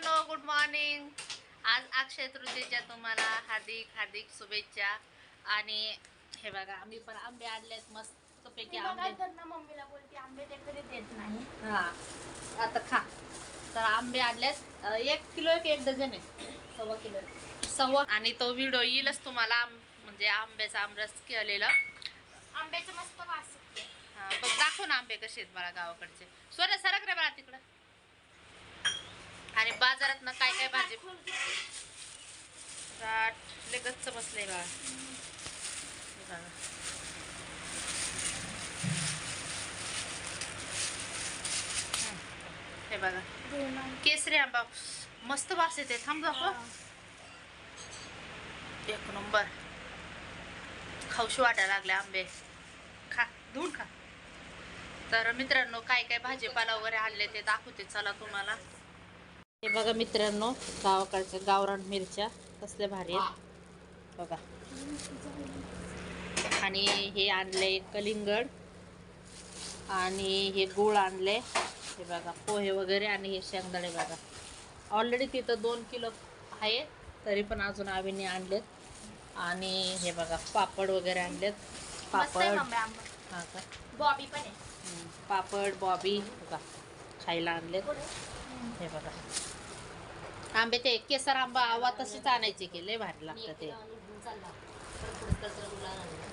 मित्रांनो good morning आज अक्षय तृतीयेच्या तुम्हाला हार्दिक हार्दिक शुभेच्छा. आणि हे बघा आम्ही पण आंबे आणलेत मस्त पैकी आंबे. मम्मीला बोलते आंबे ते कधी देत नाही. हा आता खा. तर आंबे आणलेत एक किलो एक एक डझन आहे. सव्वा किलो सव्वा आणि तो व्हिडिओ येईलच तुम्हाला म्हणजे आंब्याचा आमरस केलेला. आंब्याचं मस्त वास. हा, बघ दाखव ना आंबे कसे आहेत मला गावाकडचे. सोन्या सरक रे मला तिकडं. आणि बाजारात ना काय काय भाजी? राट लय गच्च बसले बा हे बघा. हं, हे बघा. केसरी आंबा. मस्त वास येते थांब दाखव एक नंबर. खाऊशी वाटायला लागले आंबे. खा. धुवून खा. तर मित्रांनो काय काय भाजीपाला वगैरे आणले ते दाखवते. चला तुम्हाला. हे बघा मित्रांनो गावाकडच्या गावरान मिरच्या कसल्या भारी आहेत. बघा. आणि हे आणले कलिंगड आणि हे गूळ आणले हे बघा पोहे वगैरे आणि हे शेंगदाणे बघा. ऑलरेडी तिथं दोन किलो आहे तरी पण अजून आम्ही आणलेत. आणि हे बघा पापड वगैरे आणलेत. पापड. हा का? बॉबी पण पापड बॉबी बघा. खायला आणलेत हे बघा. आंबे ते केसर आंबा आवा तसेच आणायचे की लय भारी लागतं ते.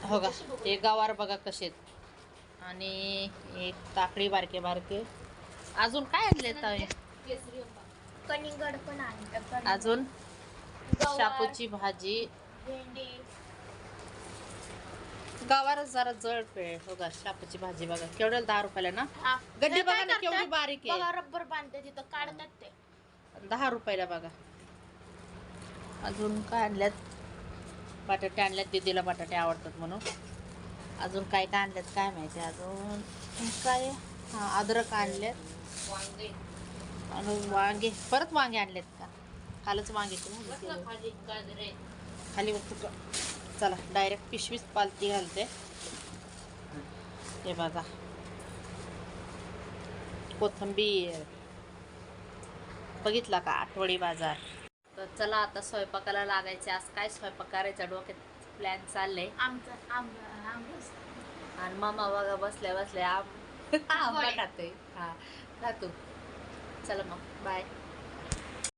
हो का? ते गवार बघा कसे आणि एक काकडी बारके बारके. अजून काय आणले अजून? शापूची भाजी. भेंडी. गवारच जरा जड पे हो का शापूची भाजी बघा. केवढ्याला दहा रुपयाला ना? हा. गड्डी बघा ना केवढी? बारीक आहे. बघा रब्बर बांधते तिथं काढतात ते. दहा रुपयाला बघा. अजून काय आणल्यात? बटाटे आणल्यात दीदीला बटाटे आवडतात म्हणून. अजून काय काय आणल्यात काय माहिती अजून? काय? हां अद्रक आणल्यात. आणि वांगे. परत वांगे आणलेत का? कालच वांगे केले. खाली बघ तुका चला डायरेक्ट पिशवीच पालती घालते. हे बघा. कोथंबीर. बघितला का आठवडी बाजार? तर चला आता स्वयंपाकाला लागायचे. आज काय स्वयंपाक करायचा? डोक्यात प्लॅन चाललंय. आणि मामा बघा बसल्या बसल्या आम खातोय. हा खातो. चला मग. बाय